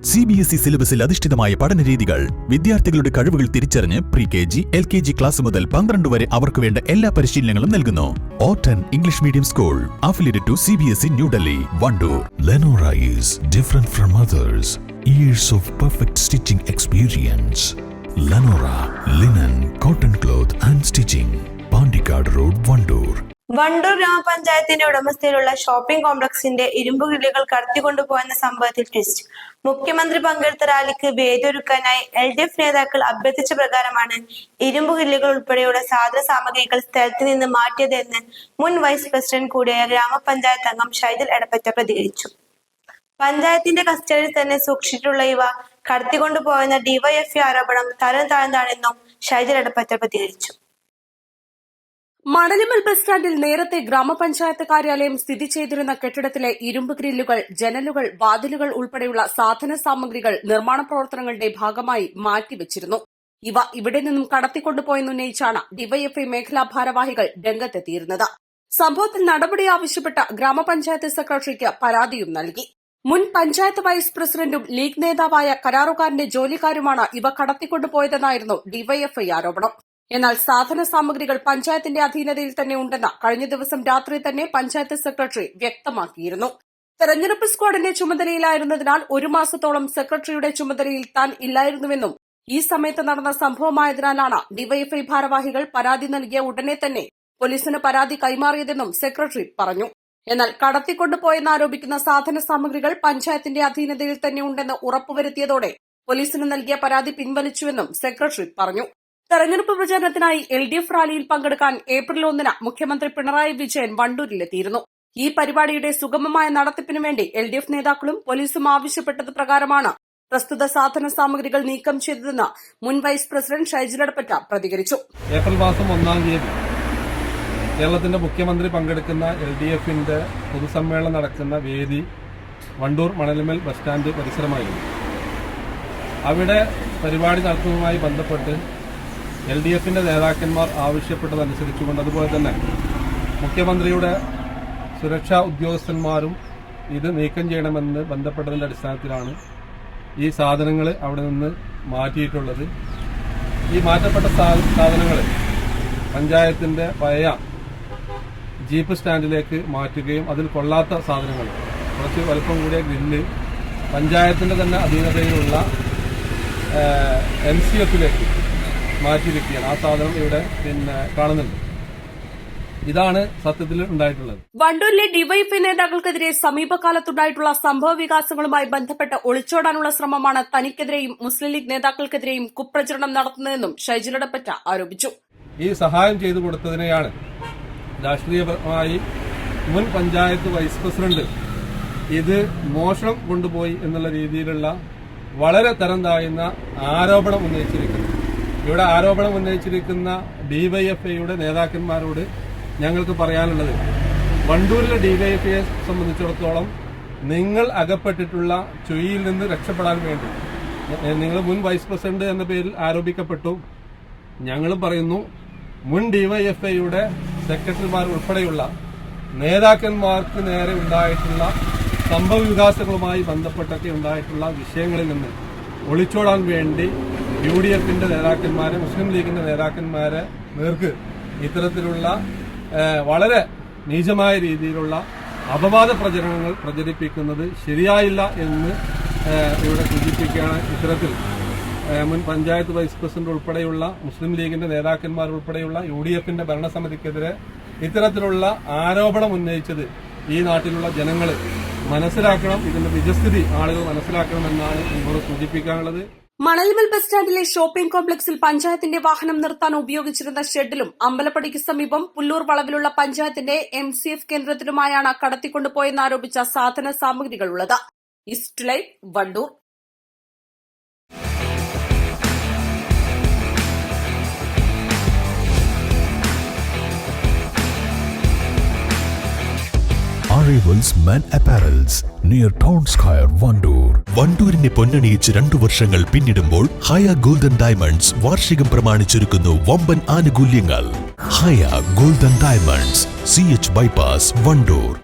C B S E സിലബസിൽ അധിഷ്ഠിതമായ പഠന രീതികൾ വിദ്യാർത്ഥികളുടെ കഴിവുകൾ തിരിച്ചറിഞ്ഞ് pre K G L K G class മുതൽ പന്ത്രണ്ട് വരെ അവർക്ക് വേണ്ട എല്ലാ പരിശീലനങ്ങളും നൽകുന്നു ഓട്ടൻ English medium school affiliated to C B S E New Delhi Wandoor Lenora is different from others. Years of perfect stitching experience Lenora linen, cotton cloth and stitching. Pandikkad Road, Vandoor. Wandoor ഗ്രാമപഞ്ചായത്തിന്റെ ഉടമസ്ഥയിലുള്ള ഷോപ്പിംഗ് കോംപ്ലക്സിന്റെ ഇരുമ്പ് ഗ്രില്ലുകൾ കടത്തിക്കൊണ്ടുപോയെന്ന സംഭവത്തിൽ ട്വിസ്റ്റ് മുഖ്യമന്ത്രി പങ്കെടുത്ത റാലിക്ക് വേദിയൊരുക്കാനായി എൽ ഡി എഫ് നേതാക്കൾ അഭ്യർത്ഥിച്ച പ്രകാരമാണ് ഇരുമ്പ് ഗ്രില്ലുകൾ ഉൾപ്പെടെയുള്ള സാധന സാമഗ്രികൾ സ്ഥലത്ത് നിന്ന് മാറ്റിയതെന്ന് മുൻ വൈസ് പ്രസിഡന്റ് കൂടിയായ ഗ്രാമപഞ്ചായത്ത് അംഗം ഷൈദൽ എടപ്പറ്റ പ്രതികരിച്ചു. പഞ്ചായത്തിന്റെ കസ്റ്റഡിയിൽ തന്നെ സൂക്ഷിച്ചിട്ടുള്ള ഇവ കടത്തിക്കൊണ്ടുപോയെന്ന ഡിവൈഎഫ്ഐ ആരോപണം തരം താഴ്ന്നതാണെന്നും ഷൈജൽ എടപ്പറ്റ പ്രതികരിച്ചു. മണലിമൽ ബസ് സ്റ്റാൻഡിൽ നേരത്തെ ഗ്രാമപഞ്ചായത്ത് കാര്യാലയം സ്ഥിതി ചെയ്തിരുന്ന കെട്ടിടത്തിലെ ഇരുമ്പ് ഗ്രില്ലുകൾ ജനലുകൾ വാതിലുകൾ ഉൾപ്പെടെയുള്ള സാധന സാമഗ്രികൾ നിർമ്മാണ പ്രവർത്തനങ്ങളുടെ ഭാഗമായി മാറ്റിവെച്ചിരുന്നു. ഇവ ഇവിടെ നിന്നും കടത്തിക്കൊണ്ടുപോയെന്നുന്നയിച്ചാണ് ഡിവൈഎഫ്ഐ മേഖലാ ഭാരവാഹികൾ രംഗത്തെത്തിയിരുന്നത്. സംഭവത്തിൽ നടപടി ആവശ്യപ്പെട്ട ഗ്രാമപഞ്ചായത്ത് സെക്രട്ടറിക്ക് പരാതിയും നൽകി. മുൻ പഞ്ചായത്ത് വൈസ് പ്രസിഡന്റും ലീഗ് നേതാവായ കരാറുകാരന്റെ ജോലിക്കാരുമാണ് ഇവ കടത്തിക്കൊണ്ടുപോയതെന്നായിരുന്നു ഡിവൈഎഫ്ഐ ആരോപണം. എന്നാൽ സാധന സാമഗ്രികൾ പഞ്ചായത്തിന്റെ അധീനതയിൽ തന്നെ ഉണ്ടെന്ന് കഴിഞ്ഞ ദിവസം രാത്രി തന്നെ പഞ്ചായത്ത് സെക്രട്ടറി വ്യക്തമാക്കിയിരുന്നു. തെരഞ്ഞെടുപ്പ് സ്ക്വാഡിന്റെ ചുമതലയിലായിരുന്നതിനാൽ ഒരു മാസത്തോളം സെക്രട്ടറിയുടെ ചുമതലയിൽ താൻ ഇല്ലായിരുന്നുവെന്നും ഈ സമയത്ത് നടന്ന സംഭവമായതിനാലാണ് ഡിവൈഎഫ്ഐ ഭാരവാഹികൾ പരാതി നൽകിയ ഉടനെ തന്നെ പോലീസിന് പരാതി കൈമാറിയതെന്നും സെക്രട്ടറി പറഞ്ഞു. എന്നാൽ കടത്തിക്കൊണ്ടുപോയെന്നാരോപിക്കുന്ന സാധന സാമഗ്രികൾ പഞ്ചായത്തിന്റെ അധീനതയിൽ തന്നെ ഉണ്ടെന്ന് ഉറപ്പുവരുത്തിയതോടെ പോലീസിന് നൽകിയ പരാതി പിൻവലിച്ചുവെന്നും സെക്രട്ടറി പറഞ്ഞു. തെരഞ്ഞെടുപ്പ് പ്രചാരണത്തിനായി എൽ ഡി എഫ് റാലിയിൽ പങ്കെടുക്കാൻ ഏപ്രിൽ ഒന്നിന് മുഖ്യമന്ത്രി പിണറായി വിജയൻ വണ്ടൂരിലെത്തിയിരുന്നു. ഈ പരിപാടിയുടെ സുഗമമായ നടത്തിപ്പിനു വേണ്ടി എൽ ഡി എഫ് നേതാക്കളും പോലീസും ആവശ്യപ്പെട്ടത് പ്രകാരമാണ് പ്രസ്തുത സാധന സാമഗ്രികൾ നീക്കം ചെയ്തതെന്ന് മുൻ വൈസ് പ്രസിഡന്റ് ഷൈജിലടപ്പറ്റ പ്രതികരിച്ചു. ഏപ്രിൽ മാസം ഒന്നാം തീയതി കേരളത്തിന്റെ മുഖ്യമന്ത്രി പങ്കെടുക്കുന്ന എൽ ഡി എഫിന്റെ പൊതുസമ്മേളനം നടക്കുന്ന വേദി വണ്ടൂർ മണലിമൽ ബസ് സ്റ്റാൻഡ് പരിസരമായിരുന്നു. അവിടെ പരിപാടി നടത്തുന്നതുമായി ബന്ധപ്പെട്ട് എൽ ഡി എഫിന്റെ നേതാക്കന്മാർ ആവശ്യപ്പെട്ടതനുസരിച്ചുകൊണ്ട് അതുപോലെ തന്നെ മുഖ്യമന്ത്രിയുടെ സുരക്ഷാ ഉദ്യോഗസ്ഥന്മാരും ഇത് നീക്കം ചെയ്യണമെന്ന് ബന്ധപ്പെട്ടതിന്റെ അടിസ്ഥാനത്തിലാണ് ഈ സാധനങ്ങൾ അവിടെ നിന്ന് മാറ്റിയിട്ടുള്ളത്. ഈ മാറ്റപ്പെട്ട സാധനങ്ങൾ പഞ്ചായത്തിന്റെ പഴയ ജീപ്പ് സ്റ്റാൻഡിലേക്ക് മാറ്റുകയും അതിൽ കൊള്ളാത്ത സാധനങ്ങൾ കുറച്ച് വലുപ്പം കൂടിയ ഗ്രില്ല് പഞ്ചായത്തിന്റെ തന്നെ അധീനതയിലുള്ള എം സി എഫിലേക്ക് മാറ്റിയിരിക്കുകയാണ് ആ സാധനം ഇവിടെ പിന്നെ കാണുന്നുണ്ട്. ഇതാണ് സത്യത്തിൽ ഉണ്ടായിട്ടുള്ളത്. വണ്ടൂരിലെ ഡിവൈഎഫ് നേതാക്കൾക്കെതിരെ സമീപകാലത്തുണ്ടായിട്ടുള്ള സംഭവ വികാസങ്ങളുമായി ബന്ധപ്പെട്ട് ഒളിച്ചോടാനുള്ള ശ്രമമാണ് തനിക്കെതിരെയും മുസ്ലിം ലീഗ് നേതാക്കൾക്കെതിരെയും കുപ്രചരണം നടത്തുന്നതെന്നും ഷൈജിലടപ്പറ്റ ആരോപിച്ചു. ഈ സഹായം ചെയ്തു കൊടുത്തതിനെയാണ് രാഷ്ട്രീയപരമായി മുൻ പഞ്ചായത്ത് വൈസ് പ്രസിഡന്റ് ഇത് മോഷണം കൊണ്ടുപോയി എന്നുള്ള രീതിയിലുള്ള വളരെ തരം താഴ്ന്ന ആരോപണം ഉന്നയിച്ചിരിക്കുന്നു ഇവിടെ ആരോപണം ഉന്നയിച്ചിരിക്കുന്ന ഡിവൈഎഫ്ഐയുടെ നേതാക്കന്മാരോട് ഞങ്ങൾക്ക് പറയാനുള്ളത് വണ്ടൂരിലെ ഡിവൈഎഫ്ഐയെ സംബന്ധിച്ചിടത്തോളം നിങ്ങൾ അകപ്പെട്ടിട്ടുള്ള ചുഴിയിൽ നിന്ന് രക്ഷപ്പെടാൻ വേണ്ടി നിങ്ങൾ മുൻ വൈസ് പ്രസിഡന്റ് എന്ന പേരിൽ ആരോപിക്കപ്പെട്ടു. ഞങ്ങൾ പറയുന്നു മുൻ ഡിവൈഎഫ്ഐയുടെ സെക്രട്ടറിമാർ ഉൾപ്പെടെയുള്ള നേതാക്കന്മാർക്ക് നേരെ ഉണ്ടായിട്ടുള്ള സംഭവ വികാസങ്ങളുമായി ബന്ധപ്പെട്ടൊക്കെ ഉണ്ടായിട്ടുള്ള വിഷയങ്ങളിൽ നിന്ന് ഒളിച്ചോടാൻ വേണ്ടി യു ഡി എഫിന്റെ നേതാക്കന്മാരെ മുസ്ലിം ലീഗിന്റെ നേതാക്കന്മാരെ നേർക്ക് ഇത്തരത്തിലുള്ള വളരെ നീചമായ രീതിയിലുള്ള അപവാദ പ്രചരണങ്ങൾ പ്രചരിപ്പിക്കുന്നത് ശരിയായില്ല എന്ന് ഇവിടെ സൂചിപ്പിക്കുകയാണ് ഇത്തരത്തിൽ. മുൻ പഞ്ചായത്ത് വൈസ് പ്രസിഡന്റ് ഉൾപ്പെടെയുള്ള മുസ്ലിം ലീഗിന്റെ നേതാക്കന്മാർ ഉൾപ്പെടെയുള്ള യു ഡി എഫിന്റെ ഭരണസമിതിക്കെതിരെ ഇത്തരത്തിലുള്ള ആരോപണം ഉന്നയിച്ചത് ഈ നാട്ടിലുള്ള ജനങ്ങൾ മനസ്സിലാക്കണം ഇതിന്റെ നിജസ്ഥിതി ആളുകൾ മനസ്സിലാക്കണമെന്നാണ് നിങ്ങളോട് സൂചിപ്പിക്കാനുള്ളത്. മണൽമൽ ബസ് സ്റ്റാൻഡിലെ ഷോപ്പിംഗ് കോംപ്ലക്സിൽ പഞ്ചായത്തിന്റെ വാഹനം നിർത്താൻ ഉപയോഗിച്ചിരുന്ന ഷെഡിലും അമ്പലപ്പടിക്ക് സമീപം പുല്ലൂർ വളവിലുള്ള പഞ്ചായത്തിന്റെ എം സി എഫ് കേന്ദ്രത്തിലുമായാണ് കടത്തിക്കൊണ്ടുപോയെന്നാരോപിച്ച സാധന സാമഗ്രികളുള്ളത്. Wandoor Arrivals Men apparels near Town Square, Vandoor. വണ്ടൂരിനെ പൊന്നണിയിച്ച് രണ്ടു വർഷങ്ങൾ പിന്നിടുമ്പോൾ ഹയ ഗോൾഡൻ ഡയമണ്ട്സ് വാർഷികം പ്രമാണിച്ചൊരുക്കുന്നു വമ്പൻ ആനുകൂല്യങ്ങൾ Haya golden diamonds C H bypass Vandoor